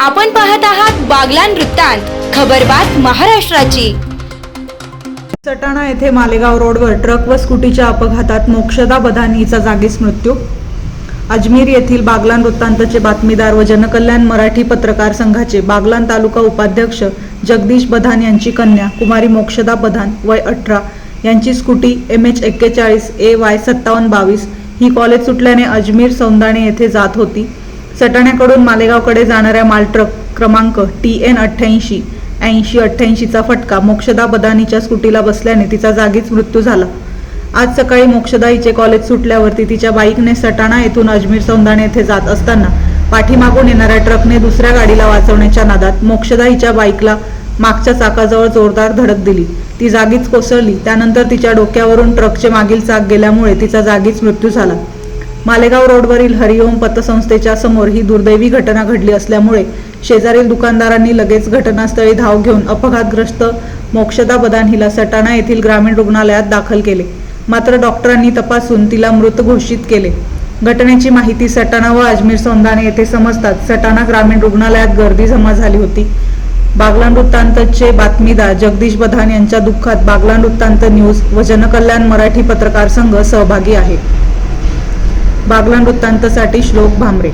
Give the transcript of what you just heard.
आपण पाहत आहात बागलान वृत्तांत खबरबात महाराष्ट्राची. सटाणा येथे मालेगाव रोडवर ट्रक व स्कूटीच्या अपघातात मोक्षदा बदान हिचा जागीच मृत्यू. अजमेर येथील बागलान वृत्तांतचे बातमीदार व जनकल्याण मराठी पत्रकार संघाचे बागलान तालुका उपाध्यक्ष जगदीश बधान यांची कन्या कुमारी मोक्षदा बधान वय अठरा यांची स्कूटी एम एच एक्केचाळीस ए वाय सत्तावन्न बावीस ही कॉलेज सुटल्याने अजमेर सौंदाणे येथे जात होती. सटाण्याकडून मालेगावकडे जाणाऱ्या मालट्रक क्रमांक टी एन अठ्ठ्याऐंशी ऐंशी अठ्ठ्याऐंशीचा फटका मोक्षदा बदानीच्या स्कूटीला बसल्याने तिचा जागीच मृत्यू झाला. आज सकाळी मोक्षदा हिचे कॉलेज सुटल्यावरती तिच्या बाईकने सटाणा येथून अजमेर सौंदाणे येथे जात असताना पाठीमागून येणाऱ्या ट्रकने दुसऱ्या गाडीला वाचवण्याच्या नादात मोक्षदा हिच्या बाईकला मागच्या चाकाजवळ जोरदार धडक दिली. ती जागीच कोसळली. त्यानंतर तिच्या डोक्यावरून ट्रकचे मागील चाक गेल्यामुळे तिचा जागीच मृत्यू झाला. मालेगाव रोडवरील हरिओम पतसंस्थेच्या समोर ही दुर्दैवी घटना घडली असल्यामुळे शेजारील दुकानदारांनी लगेच घटनास्थळी धाव घेऊन अपघातग्रस्त मोक्षदा बदान हिला सटाणा येथील ग्रामीण रुग्णालयात दाखल केले. मात्र डॉक्टरांनी तपासून तिला मृत घोषित केले. घटनेची माहिती सटाणा व अजमेर सोंदाने येथे समजतात सटाणा ग्रामीण रुग्णालयात गर्दी जमा झाली होती. बागलान वृत्तांतचे बातमीदार जगदीश बधान यांच्या दुःखात बागलान वृत्तांत न्यूज व जनकल्याण मराठी पत्रकार संघ सहभागी आहे. बागलान वृत्तांतसाठी श्लोक भांबरे